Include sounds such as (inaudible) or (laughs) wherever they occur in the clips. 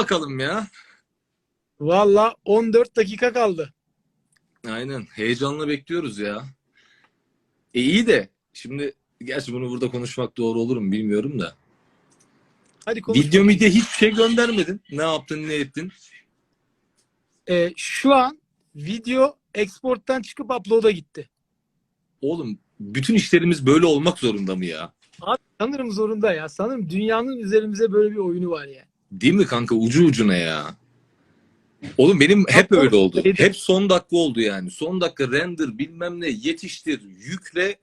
bakalım ya. Valla 14 dakika kaldı. Aynen. Heyecanla bekliyoruz ya. E iyi de şimdi gerçi bunu burada konuşmak doğru olur mu bilmiyorum da. Hadi konuş. Video midya hiçbir şey göndermedin. Ne yaptın ne ettin? Ee, şu an video export'tan çıkıp upload'a gitti. Oğlum bütün işlerimiz böyle olmak zorunda mı ya? Sanırım zorunda ya. Sanırım dünyanın üzerimize böyle bir oyunu var ya. Değil mi kanka ucu ucuna ya? Oğlum benim hep öyle oldu. Hep son dakika oldu yani. Son dakika render bilmem ne yetiştir yükle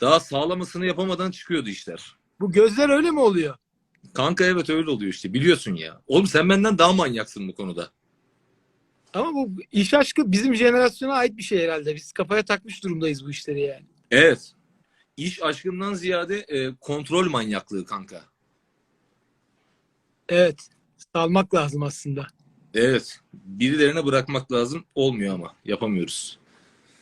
daha sağlamasını yapamadan çıkıyordu işler. Bu gözler öyle mi oluyor? Kanka evet öyle oluyor işte biliyorsun ya. Oğlum sen benden daha manyaksın bu konuda. Ama bu iş aşkı bizim jenerasyona ait bir şey herhalde. Biz kafaya takmış durumdayız bu işleri yani. Evet. İş aşkından ziyade e, kontrol manyaklığı kanka. Evet. Salmak lazım aslında. Evet. Birilerine bırakmak lazım. Olmuyor ama. Yapamıyoruz.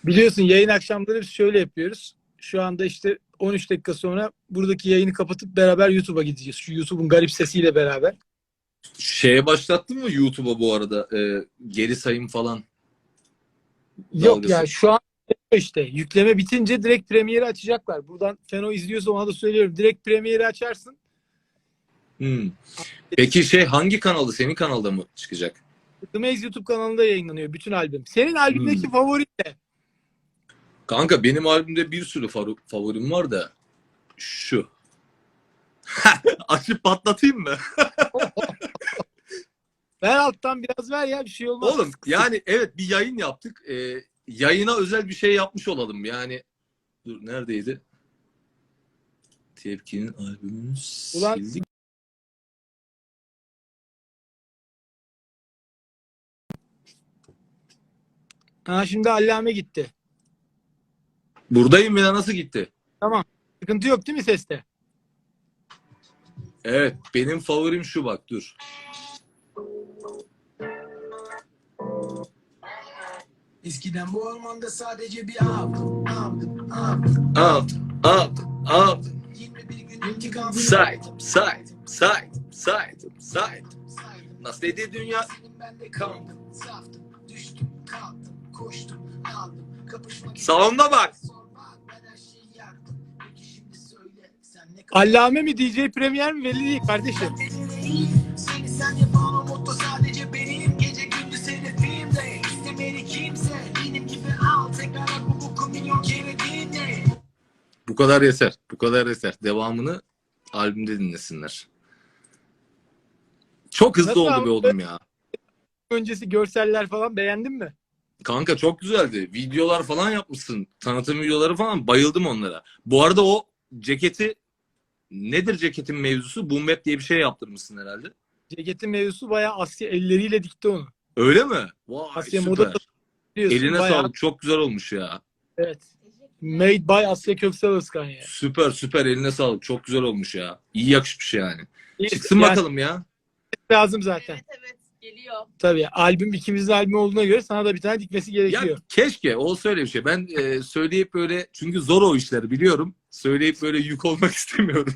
Biliyorsun yayın akşamları biz şöyle yapıyoruz. Şu anda işte 13 dakika sonra buradaki yayını kapatıp beraber YouTube'a gideceğiz. Şu YouTube'un garip sesiyle beraber. Şeye başlattın mı YouTube'a bu arada? E, geri sayım falan. Yok ya şu an işte yükleme bitince direkt Premiere'i açacaklar. Buradan Feno izliyorsa ona da söylüyorum. Direkt Premiere'i açarsın. Hmm. Peki şey hangi kanalda? Senin kanalda mı çıkacak? The Maze YouTube kanalında yayınlanıyor bütün albüm. Senin albümdeki Hmm. favori ne? Kanka benim albümde bir sürü favorim var da şu. (laughs) Açıp patlatayım mı? (laughs) Ver alttan biraz ver ya bir şey olmaz. Oğlum yani evet bir yayın yaptık. Ee, yayına özel bir şey yapmış olalım. Yani dur neredeydi? Tepkinin albümünü Ulan- sildik. Ha şimdi Allame gitti. Buradayım ya nasıl gitti? Sıkıntı yok değil mi seste? Evet benim favorim şu bak dur. Eskiden bu ormanda sadece bir avdım, avdım, avdım. Out, out, out. 21 gün intikam. Side, side. Nasıl dedi dünya? Senin bende kaldım, saftım, düştüm, kalktım, koştum, aldım, kapışmak Salonda bak. Allame mi DJ Premier mi belli değil kardeşim. Seni sen yapan o mutlu sadece benim Gece gündüz hedefimde İstemeli kimse Benim gibi al tekrar bu boku milyon kere dinle Bu kadar yeter. Bu kadar yeter. Devamını albümde dinlesinler. Çok hızlı Nasıl oldu abi? be oğlum ya. Öncesi görseller falan beğendin mi? Kanka çok güzeldi. Videolar falan yapmışsın. Tanıtım videoları falan. Bayıldım onlara. Bu arada o ceketi nedir ceketin mevzusu? Boom Bap diye bir şey yaptırmışsın herhalde. Ceketin mevzusu bayağı Asya elleriyle dikti onu. Öyle mi? Vay Asya süper. moda. Eline bayağı, sağlık. Çok güzel olmuş ya. Evet. Made by Asya Köksal Özkan ya. Süper süper eline sağlık. Çok güzel olmuş ya. İyi yakışmış yani. İyi- Çıksın yani bakalım ya. Lazım zaten. Evet evet geliyor. Tabii albüm ikimizin albümü olduğuna göre sana da bir tane dikmesi Ya gerekiyor. keşke olsa öyle bir şey. Ben e, söyleyip böyle çünkü zor o işler biliyorum. Söyleyip böyle yük olmak (laughs) istemiyorum.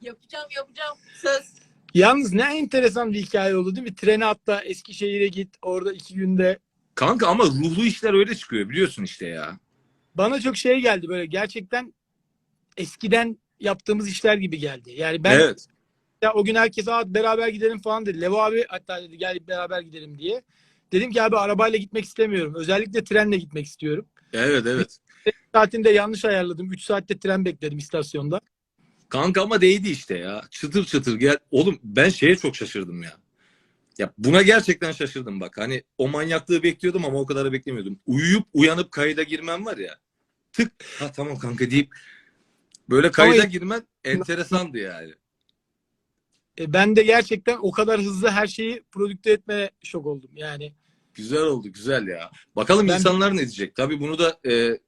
Yapacağım yapacağım. Söz. Yalnız ne enteresan bir hikaye oldu değil mi? Trene atla Eskişehir'e git orada iki günde. Kanka ama ruhlu işler öyle çıkıyor biliyorsun işte ya. Bana çok şey geldi böyle gerçekten eskiden yaptığımız işler gibi geldi. Yani ben Evet. Ya o gün herkes "Aa, beraber gidelim falan dedi. Levo abi hatta dedi gel beraber gidelim diye. Dedim ki abi arabayla gitmek istemiyorum. Özellikle trenle gitmek istiyorum. Evet evet. Saatinde yanlış ayarladım. 3 saatte tren bekledim istasyonda. Kanka ama değdi işte ya. Çıtır çıtır gel. Oğlum ben şeye çok şaşırdım ya. Ya buna gerçekten şaşırdım bak. Hani o manyaklığı bekliyordum ama o kadar da beklemiyordum. Uyuyup uyanıp kayda girmem var ya. Tık. Ha tamam kanka deyip böyle kayda girmen enteresandı yani. E, ben de gerçekten o kadar hızlı her şeyi prodükte etmeye şok oldum. Yani Güzel oldu güzel ya. Bakalım Ben- insanlar ne diyecek. Tabii bunu da e,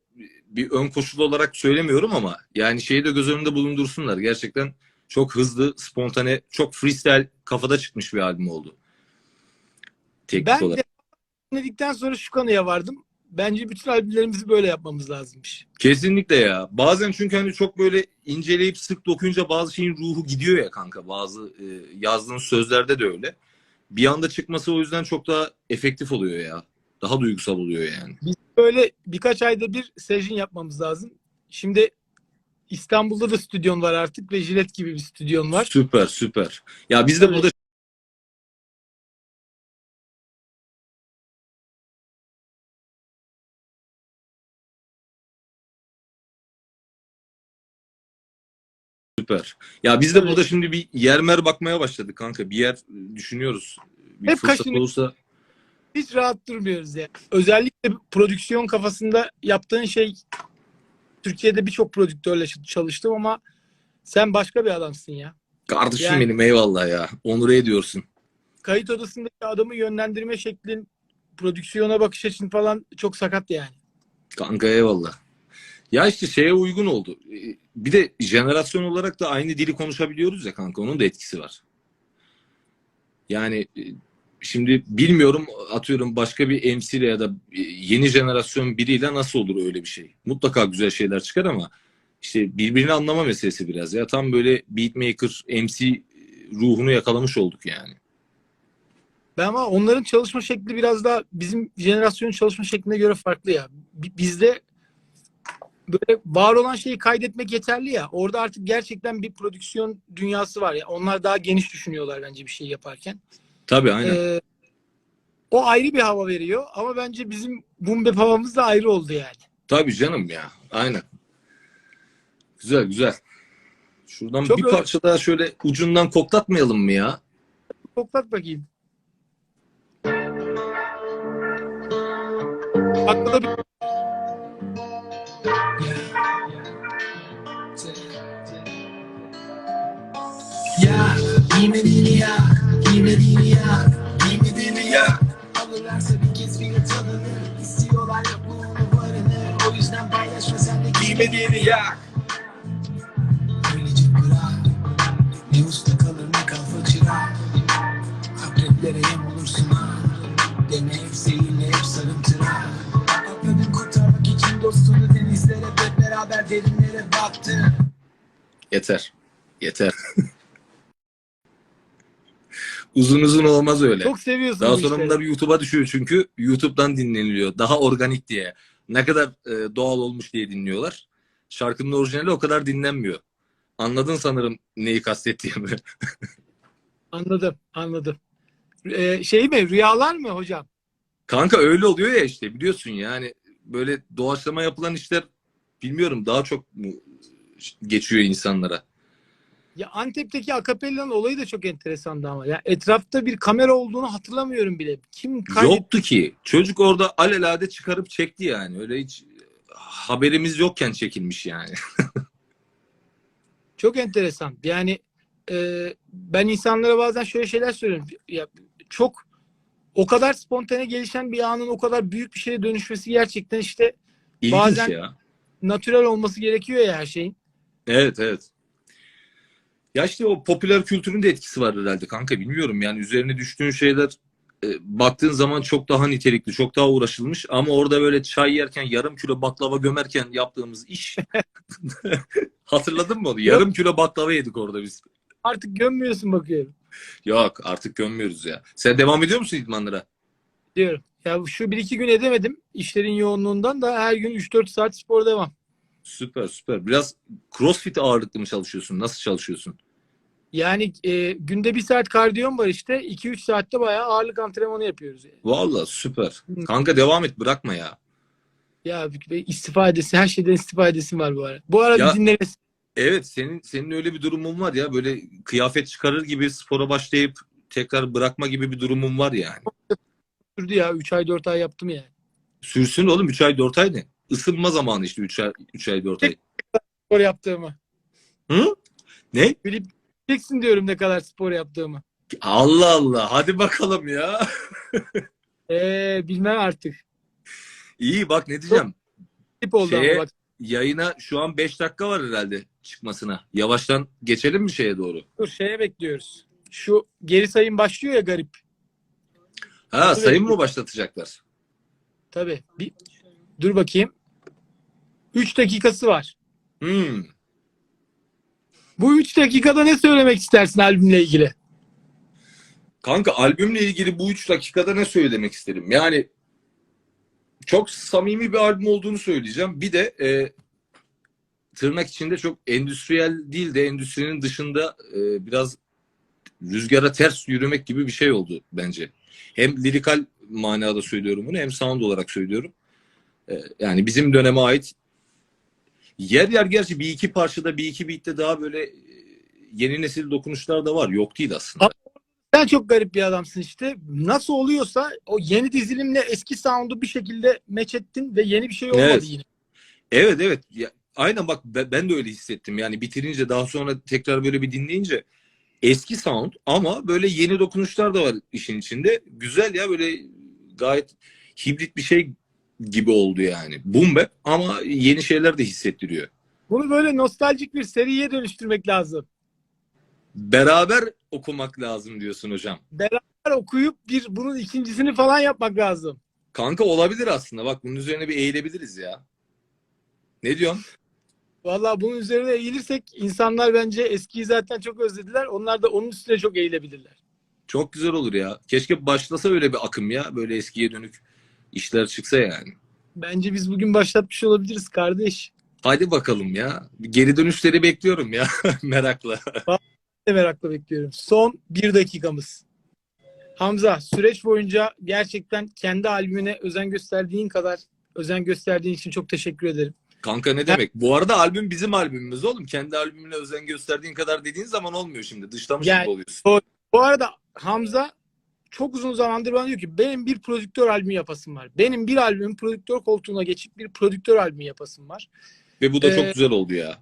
bir ön koşul olarak söylemiyorum ama yani şeyi de göz önünde bulundursunlar. Gerçekten çok hızlı, spontane, çok freestyle kafada çıkmış bir albüm oldu. Teknik ben olarak. de dinledikten sonra şu kanıya vardım. Bence bütün albümlerimizi böyle yapmamız lazımmış. Kesinlikle ya. Bazen çünkü hani çok böyle inceleyip sık dokuyunca bazı şeyin ruhu gidiyor ya kanka. Bazı e, yazdığın sözlerde de öyle. Bir anda çıkması o yüzden çok daha efektif oluyor ya. Daha duygusal oluyor yani. Biz böyle birkaç ayda bir session yapmamız lazım. Şimdi İstanbul'da da stüdyon var artık ve Jilet gibi bir stüdyon var. Süper süper. Ya biz de burada süper. Ya biz de Evet. burada şimdi bir yer mer bakmaya başladık kanka. Bir yer düşünüyoruz. Bir Hep fırsat kaşınıyor. olursa Hiç rahat durmuyoruz ya. Özellikle prodüksiyon kafasında yaptığın şey Türkiye'de birçok prodüktörle çalıştım ama sen başka bir adamsın ya. kardeşim Yani- benim eyvallah ya. Onur ediyorsun. Kayıt odasındaki adamı yönlendirme şeklin, prodüksiyona bakış açın falan çok sakat yani. Kanka eyvallah. Ya işte şeye uygun oldu. Bir de jenerasyon olarak da aynı dili konuşabiliyoruz ya kanka. Onun da etkisi var. Yani e, şimdi bilmiyorum atıyorum başka bir MC ile ya da e, yeni jenerasyon biriyle nasıl olur öyle bir şey. Mutlaka güzel şeyler çıkar ama işte birbirini anlama meselesi biraz ya. Tam böyle beatmaker, MC ruhunu yakalamış olduk yani. Ben ama onların çalışma şekli biraz daha bizim jenerasyonun çalışma şekline göre farklı ya. Bi- Bizde böyle var olan şeyi kaydetmek yeterli ya. Orada artık gerçekten bir prodüksiyon dünyası var ya. Onlar daha geniş düşünüyorlar bence bir şey yaparken. Tabii aynen. Ee, o ayrı bir hava veriyor ama bence bizim boom bap havamız da ayrı oldu yani. Tabii canım ya. Aynen. Güzel güzel. Şuradan Çok bir öyle- parça daha şöyle ucundan koklatmayalım mı ya? Koklat bakayım. Aklında bir giymediğini ya giymediğini ya giymediğini ya Alırlarsa bir kez bile tadını istiyorlar ya bunu varını. O yüzden paylaşma sen de giymediğini ya Öylece bırak Ne usta kalır ne kafa çırak Akreplere yem olursun ha. Deme hep zehirle hep sarımtırak Atladın kurtarmak için dostunu denizlere Hep beraber derinlere baktın. Yeter. Yeter. (laughs) uzun uzun olmaz öyle. çok seviyorsun Daha bu sonra işleri. bunlar YouTube'a düşüyor çünkü YouTube'dan dinleniliyor. Daha organik diye. Ne kadar e, doğal olmuş diye dinliyorlar. Şarkının orijinali o kadar dinlenmiyor. Anladın sanırım neyi kastettiğimi. (laughs) Anladım, anladım. Ee, şey mi, rüyalar mı hocam? Kanka öyle oluyor ya işte biliyorsun yani böyle doğaçlama yapılan işler bilmiyorum daha çok mu geçiyor insanlara. Ya Antep'teki akapellanın olayı da çok enteresandı ama. Ya etrafta bir kamera olduğunu hatırlamıyorum bile. Kim kaydet? Yoktu ki. Çocuk orada alelade çıkarıp çekti yani. Öyle hiç haberimiz yokken çekilmiş yani. (laughs) Çok enteresan. Yani e, ben insanlara bazen şöyle şeyler söylüyorum. Ya, çok o kadar spontane gelişen bir anın o kadar büyük bir şeye dönüşmesi gerçekten işte İlginç Bazen- ya. natürel olması gerekiyor ya her şeyin. Evet evet. Ya işte o popüler kültürün de etkisi var herhalde kanka bilmiyorum yani üzerine düştüğün şeyler e, baktığın zaman çok daha nitelikli, çok daha uğraşılmış ama orada böyle çay yerken yarım kilo baklava gömerken yaptığımız iş (laughs) hatırladın mı onu? Yarım kilo baklava yedik orada biz. Artık gömmüyorsun bakıyorum Yok artık gömmüyoruz ya. Sen devam ediyor musun idmanlara? diyorum. Ya şu bir iki gün edemedim. İşlerin yoğunluğundan da her gün 3-4 saat spor devam. Süper süper. Biraz crossfit ağırlıklı mı çalışıyorsun? Nasıl çalışıyorsun? Yani e, günde bir saat kardiyom var işte. 2-3 saatte bayağı ağırlık antrenmanı yapıyoruz. Yani. Vallahi süper. Kanka devam et bırakma ya. Ya istifa edesi, her şeyden istifa edesim var bu ara. Bu ara Ya- bir dinlemesi. Evet senin senin öyle bir durumun var ya böyle kıyafet çıkarır gibi spora başlayıp tekrar bırakma gibi bir durumun var yani. sürdü ya. 3 ay 4 ay yaptım yani. Sürsün oğlum 3 ay 4 ay ne? Isınma zamanı işte 3 ay 3 ay 4 ay. Spor yaptığımı. Hı? Ne? Bileceksin diyorum ne kadar spor yaptığımı. Allah Allah hadi bakalım ya. Eee (laughs) bilmem artık. İyi bak ne diyeceğim. Tip oldu Şeye- ama bak. Yayına şu an 5 dakika var herhalde çıkmasına. Yavaştan geçelim mi şeye doğru? Dur şeye bekliyoruz. Şu geri sayım başlıyor ya garip. Ha Evet. sayım mı başlatacaklar? Tabii. Bir, Dur bakayım. 3 dakikası var. Hmm. Bu 3 dakikada ne söylemek istersin albümle ilgili? Kanka albümle ilgili bu 3 dakikada ne söylemek isterim? Yani çok samimi bir albüm olduğunu söyleyeceğim. Bir de e, tırnak içinde çok endüstriyel değil de endüstrinin dışında e, biraz rüzgara ters yürümek gibi bir şey oldu bence. Hem lirikal manada söylüyorum bunu hem sound olarak söylüyorum. E, yani bizim döneme ait yer yer gerçi bir iki parçada bir iki beatte daha böyle e, yeni nesil dokunuşlar da var. Yok değil aslında. Sen çok garip bir adamsın işte. Nasıl oluyorsa o yeni dizilimle eski sound'u bir şekilde meç ettin ve yeni bir şey olmadı Evet. yine. Evet evet. Ya, aynen bak ben de öyle hissettim. Yani bitirince daha sonra tekrar böyle bir dinleyince eski sound ama böyle yeni dokunuşlar da var işin içinde. Güzel ya böyle gayet hibrit bir şey gibi oldu yani. Boom bap ama yeni şeyler de hissettiriyor. Bunu böyle nostaljik bir seriye dönüştürmek lazım. Beraber okumak lazım diyorsun hocam. Beraber okuyup bir bunun ikincisini falan yapmak lazım. Kanka olabilir aslında. Bak bunun üzerine bir eğilebiliriz ya. Ne diyorsun? Vallahi bunun üzerine eğilirsek insanlar bence eskiyi zaten çok özlediler. Onlar da onun üstüne çok eğilebilirler. Çok güzel olur ya. Keşke başlasa öyle bir akım ya. Böyle eskiye dönük işler çıksa yani. Bence biz bugün başlatmış olabiliriz kardeş. Hadi bakalım ya. Geri dönüşleri bekliyorum ya (laughs) merakla. de merakla bekliyorum. Son bir dakikamız. Hamza süreç boyunca gerçekten kendi albümüne özen gösterdiğin kadar özen gösterdiğin için çok teşekkür ederim. Kanka ne demek? Bu arada albüm bizim albümümüz oğlum. Kendi albümüne özen gösterdiğin kadar dediğin zaman olmuyor şimdi. Dışlamış Yani- gibi oluyorsun. Bu arada Hamza çok uzun zamandır bana diyor ki benim bir prodüktör albümü yapasım var. Benim bir albümün prodüktör koltuğuna geçip bir prodüktör albümü yapasım var. Ve bu da Ee, çok güzel oldu ya.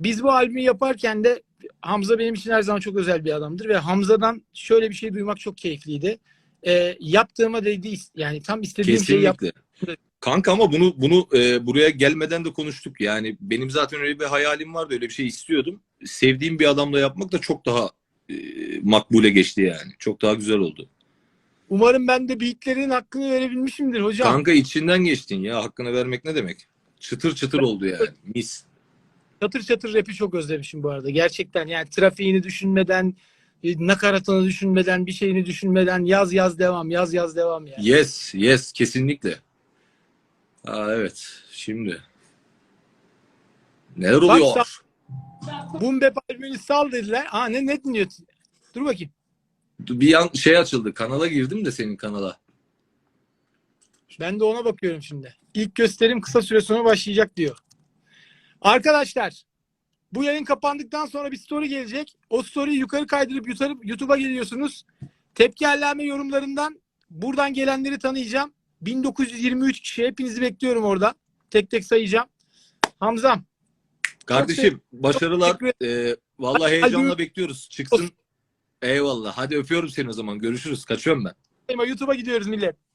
Biz bu albümü yaparken de Hamza benim için her zaman çok özel bir adamdır ve Hamza'dan şöyle bir şey duymak çok keyifliydi. Ee, yaptığıma değdi yani tam istediğim şeyi yap. Kesinlikle. Kanka ama bunu bunu e, buraya gelmeden de konuştuk. Yani benim zaten öyle bir hayalim vardı. Öyle bir şey istiyordum. Sevdiğim bir adamla yapmak da çok daha e, makbule geçti yani. Çok daha güzel oldu. Umarım ben de beatlerin hakkını verebilmişimdir hocam. Kanka içinden geçtin ya. Hakkını vermek ne demek? Çıtır çıtır oldu yani. Mis. Çatır çatır rap'i çok özlemişim bu arada. Gerçekten yani trafiğini düşünmeden, e, nakaratını düşünmeden, bir şeyini düşünmeden yaz yaz devam, yaz yaz devam yani. Yes, yes kesinlikle. Aa, evet. Şimdi. Neler Bak oluyor? Boom Bap albümünü sal dediler. Aa ne, ne dinliyorsun? Dur bakayım. Bir an şey açıldı. Kanala girdim de senin kanala. Ben de ona bakıyorum şimdi. İlk gösterim kısa süre sonra başlayacak diyor. Arkadaşlar bu yayın kapandıktan sonra bir story gelecek. O story'i yukarı kaydırıp YouTube'a geliyorsunuz. Tepki allame yorumlarından buradan gelenleri tanıyacağım. 1923 kişi hepinizi bekliyorum orada. Tek tek sayacağım. Hamzam Kardeşim başarılar. Ee, vallahi heyecanla bekliyoruz. Çıksın. Eyvallah. Hadi öpüyorum seni o zaman. Görüşürüz. Kaçıyorum ben. YouTube'a gidiyoruz millet.